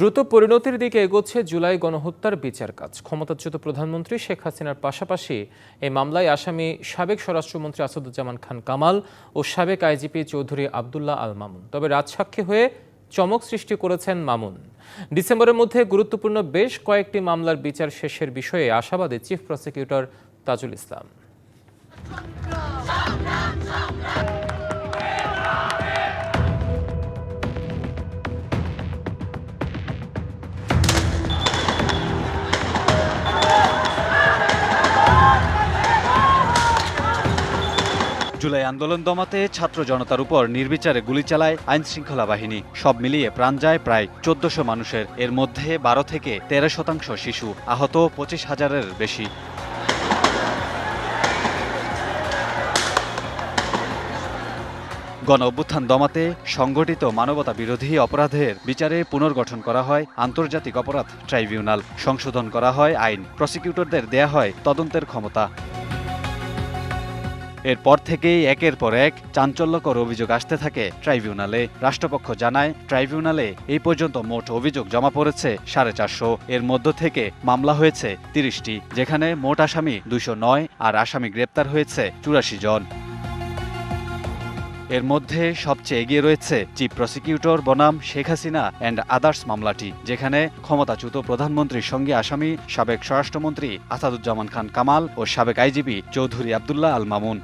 দ্রুত পরিণতির দিকে এগোচ্ছে জুলাই গণহত্যার বিচার কাজ। ক্ষমতাচ্যুত প্রধানমন্ত্রী শেখ হাসিনার পাশাপাশি এই মামলায় আসামি সাবেক স্বরাষ্ট্রমন্ত্রী আসাদুজ্জামান খান কামাল ও সাবেক আইজিপি চৌধুরী আবদুল্লাহ আল মামুন। তবে রাজসাক্ষী হয়ে চমক সৃষ্টি করেছেন মামুন। ডিসেম্বরের মধ্যে গুরুত্বপূর্ণ বেশ কয়েকটি মামলার বিচার শেষের বিষয়ে আশাবাদী চিফ প্রসিকিউটর তাজুল ইসলাম। জুলাই আন্দোলন দমাতে ছাত্র জনতার উপর নির্বিচারে গুলি চালায় আইন শৃঙ্খলা বাহিনী। সব মিলিয়ে প্রাণ যায় প্রায় চোদ্দশো মানুষের। এর মধ্যে বারো থেকে তেরো শতাংশ শিশু, আহত পঁচিশ হাজারের বেশি। গণ অভ্যুত্থান দমাতে সংগঠিত মানবতা বিরোধী অপরাধের বিচারে পুনর্গঠন করা হয় আন্তর্জাতিক অপরাধ ট্রাইব্যুনাল। সংশোধন করা হয় আইন। প্রসিকিউটরদের দেয়া হয় তদন্তের ক্ষমতা। এরপর থেকেই একের পর এক চাঞ্চল্যকর অভিযোগ আসতে থাকে। ট্রাইব্যুনালে রাষ্ট্রপক্ষ জানায়, ট্রাইব্যুনালে এই পর্যন্ত মোট অভিযোগ জমা পড়েছে সাড়ে চারশো। এর মধ্য থেকে মামলা হয়েছে তিরিশটি, যেখানে মোট আসামি দুশো নয় আর আসামি গ্রেপ্তার হয়েছে চুরাশি জন। এর মধ্যে সবচেয়ে এগিয়ে রয়েছে চিফ প্রসিকিউটর বনাম শেখ হাসিনা অ্যান্ড আদার্স মামলাটি, যেখানে ক্ষমতাচ্যুত প্রধানমন্ত্রীর সঙ্গে আসামি সাবেক স্বরাষ্ট্রমন্ত্রী আসাদুজ্জামান খান কামাল ও সাবেক আইজিপি চৌধুরী আবদুল্লাহ আল মামুন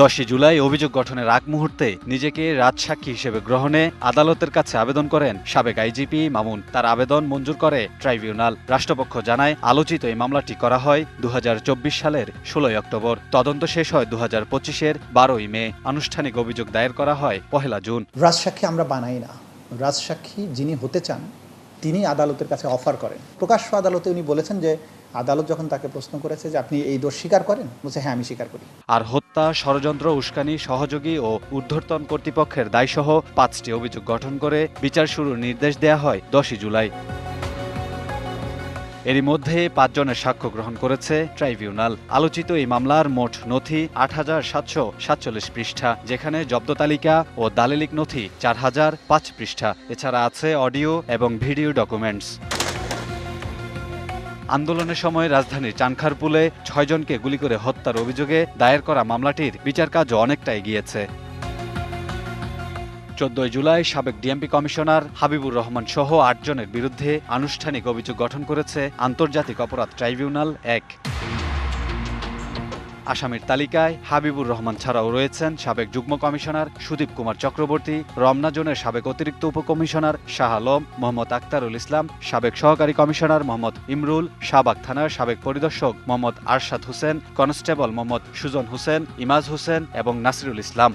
দশই জুলাই অভিযোগ গঠনের আগ মুহূর্তে নিজেকে রাজসাক্ষী হিসেবে গ্রহণে আদালতের কাছে আবেদন করেন সাবেক আইজিপি মামুন। তার আবেদন মঞ্জুর করে ট্রাইব্যুনাল। রাষ্ট্রপক্ষ জানায়, আলোচিত এই মামলাটি করা হয় দু হাজার চব্বিশ সালের ষোলোই অক্টোবর। তদন্ত শেষ হয় দু হাজার পঁচিশের বারোই মে। আনুষ্ঠানিক অভিযোগ দায়ের করা হয় পহেলা জুন। রাজসাক্ষী আমরা বানাই না। রাজসাক্ষী যিনি হতে চান তিনি আদালতের কাছে অফার করেন। প্রকাশ্য আদালতে উনি বলেছেন যে, আদালত যখন তাকে প্রশ্ন করেছে যে, আপনি এই দোষ স্বীকার করেন? বলছে হ্যাঁ আমি স্বীকার করি। আর হত্যা, ষড়যন্ত্র, উস্কানি, সহযোগী ও ঊর্ধ্বতন কর্তৃপক্ষের দায়সহ পাঁচটি অভিযোগ গঠন করে বিচার শুরুর নির্দেশ দেয়া হয় দশই জুলাই। এরই মধ্যে পাঁচজনের সাক্ষ্য গ্রহণ করেছে ট্রাইব্যুনাল। আলোচিত এই মামলার মোট নথি আট হাজার সাতশো সাতচল্লিশ পৃষ্ঠা, যেখানে জব্দ তালিকা ও দালিলিক নথি চার হাজার পাঁচ পৃষ্ঠা। এছাড়া আছে অডিও এবং ভিডিও ডকুমেন্টস। আন্দোলনের সময় রাজধানীর চানখারপুলে ছয়জনকে গুলি করে হত্যার অভিযোগে দায়ের করা মামলাটির বিচার কাজও অনেকটা এগিয়েছে। চোদ্দই জুলাই সাবেক ডিএমপি কমিশনার হাবিবুর রহমান সহ আটজনের বিরুদ্ধে আনুষ্ঠানিক অভিযোগ গঠন করেছে আন্তর্জাতিক অপরাধ ট্রাইব্যুনাল এক। আসামির তালিকায় হাবিবুর রহমান ছাড়াও রয়েছেন সাবেক যুগ্ম কমিশনার সুদীপ কুমার চক্রবর্তী, রমনা জোনের সাবেক অতিরিক্ত উপকমিশনার শাহ আলম, মোহাম্মদ আক্তারুল ইসলাম, সাবেক সহকারী কমিশনার মোহাম্মদ ইমরুল, শাহবাগ থানার সাবেক পরিদর্শক মোহাম্মদ আরশাদ হোসেন, কনস্টেবল মোহাম্মদ সুজন হোসেন, ইমাজ হোসেন এবং নাসিরুল ইসলাম।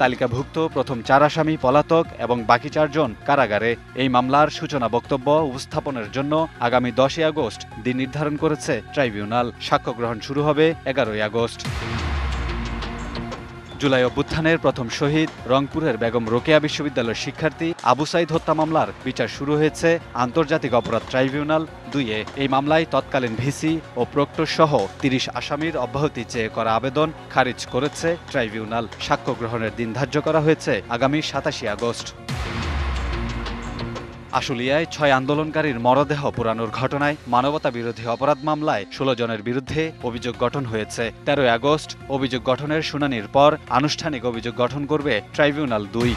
তালিকাভুক্ত প্রথম চার আসামি পলাতক এবং বাকি চারজন কারাগারে। এই মামলার সূচনা বক্তব্য উপস্থাপনের জন্য আগামী দশই আগস্ট দিন নির্ধারণ করেছে ট্রাইব্যুনাল। সাক্ষ্য গ্রহণ শুরু হবে এগারোই আগস্ট। জুলাই অভ্যুত্থানের প্রথম শহীদ রংপুরের বেগম রোকেয়া বিশ্ববিদ্যালয়ের শিক্ষার্থী আবু সাইদ হত্যা মামলার বিচার শুরু হয়েছে আন্তর্জাতিক অপরাধ ট্রাইব্যুনাল দুইয়ে। এই মামলায় তৎকালীন ভিসি ও প্রক্টর সহ তিরিশ আসামির অব্যাহতি চেয়ে করা আবেদন খারিজ করেছে ট্রাইব্যুনাল। সাক্ষ্য গ্রহণের দিন ধার্য করা হয়েছে আগামী সাতাশে আগস্ট। আশুলিয়ায় ছয় আন্দোলনকারীর মরদেহ পুরানোর ঘটনায় মানবতা বিরোধী অপরাধ মামলায় ষোলো জনের বিরুদ্ধে অভিযোগ গঠন হয়েছে। তেরোই আগস্ট অভিযোগ গঠনের শুনানির পর আনুষ্ঠানিক অভিযোগ গঠন করবে ট্রাইব্যুনাল দুই।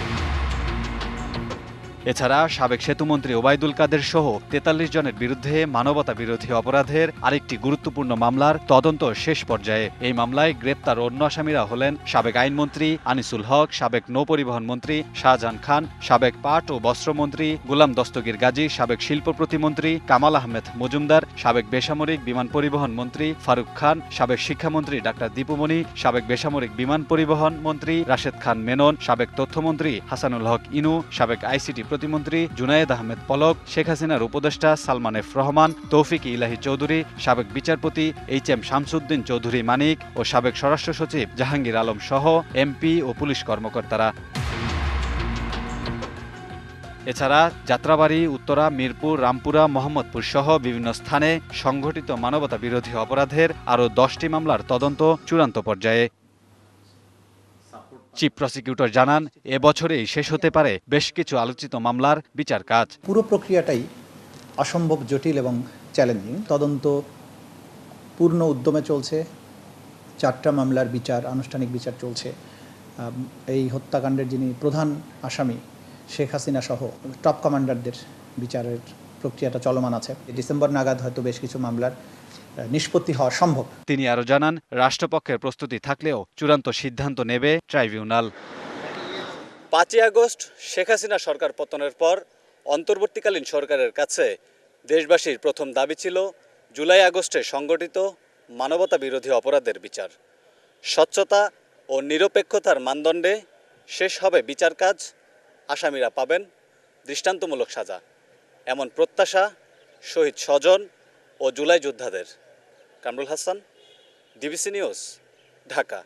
এছাড়া সাবেক সেতুমন্ত্রী ওবায়দুল কাদের সহ তেতাল্লিশ জনের বিরুদ্ধে মানবতা বিরোধী অপরাধের আরেকটি গুরুত্বপূর্ণ মামলার তদন্ত শেষ পর্যায়ে। এই মামলায় গ্রেপ্তার অন্য আসামিরা হলেন সাবেক আইনমন্ত্রী আনিসুল হক, সাবেক নৌপরিবহন মন্ত্রী শাহজাহান খান, সাবেক পাট ও বস্ত্রমন্ত্রী গোলাম দস্তগীর গাজী, সাবেক শিল্প প্রতিমন্ত্রী কামাল আহমেদ মজুমদার, সাবেক বেসামরিক বিমান পরিবহন মন্ত্রী ফারুক খান, সাবেক শিক্ষামন্ত্রী ডাক্তার দীপুমণি, সাবেক বেসামরিক বিমান পরিবহন মন্ত্রী রাশেদ খান মেনন, সাবেক তথ্যমন্ত্রী হাসানুল হক ইনু, সাবেক আইসিটি প্রতিমন্ত্রী জুনায়েদ আহমেদ পলক, শেখ হাসিনার উপদেষ্টা সালমান এফ রহমান, তৌফিক ইলাহি চৌধুরী, সাবেক বিচারপতি এইচ এম শামসুদ্দিন চৌধুরী মানিক ও সাবেক স্বরাষ্ট্র সচিব জাহাঙ্গীর আলম সহ এমপি ও পুলিশ কর্মকর্তারা। এছাড়া যাত্রাবাড়ি, উত্তরা, মিরপুর, রামপুরা, মোহাম্মদপুর সহ বিভিন্ন স্থানে সংঘটিত মানবতা বিরোধী অপরাধের আরও দশটি মামলার তদন্ত চূড়ান্ত পর্যায়ে। চিফ প্রসিকিউটর জানান এবছরেই শেষ হতে পারে বেশ কিছু আলোচিত মামলার বিচার কাজ। পুরো প্রক্রিয়াটাই অসম্ভব জটিল এবং চ্যালেঞ্জিং তদন্ত পূর্ণ উদ্যমে চলছে। চারটা মামলার বিচার, আনুষ্ঠানিক বিচার চলছে। এই হত্যাকাণ্ডের যিনি প্রধান আসামি, শেখ হাসিনা সহ টপ কমান্ডারদের বিচারের প্রক্রিয়াটা চলমান আছে। ডিসেম্বর নাগাদ হয়তো বেশ কিছু মামলার নিষ্পত্তি হওয়া সম্ভব। তিনি আরও জানান রাষ্ট্রপক্ষের প্রস্তুতি থাকলেও চূড়ান্ত সিদ্ধান্ত নেবে ট্রাইব্যুনাল। পাঁচই আগস্ট শেখ হাসিনা সরকার পতনের পর অন্তর্বর্তীকালীন সরকারের কাছে দেশবাসীর প্রথম দাবি ছিল জুলাই আগস্টে সংগঠিত মানবতা বিরোধী অপরাধের বিচার। স্বচ্ছতা ও নিরপেক্ষতার মানদণ্ডে শেষ হবে বিচার কাজ আসামিরা পাবেন দৃষ্টান্তমূলক সাজা। এমন প্রত্যাশা শহীদ স্বজন ও জুলাই যোদ্ধাদের। Kamrul Hasan DBC news Dhaka.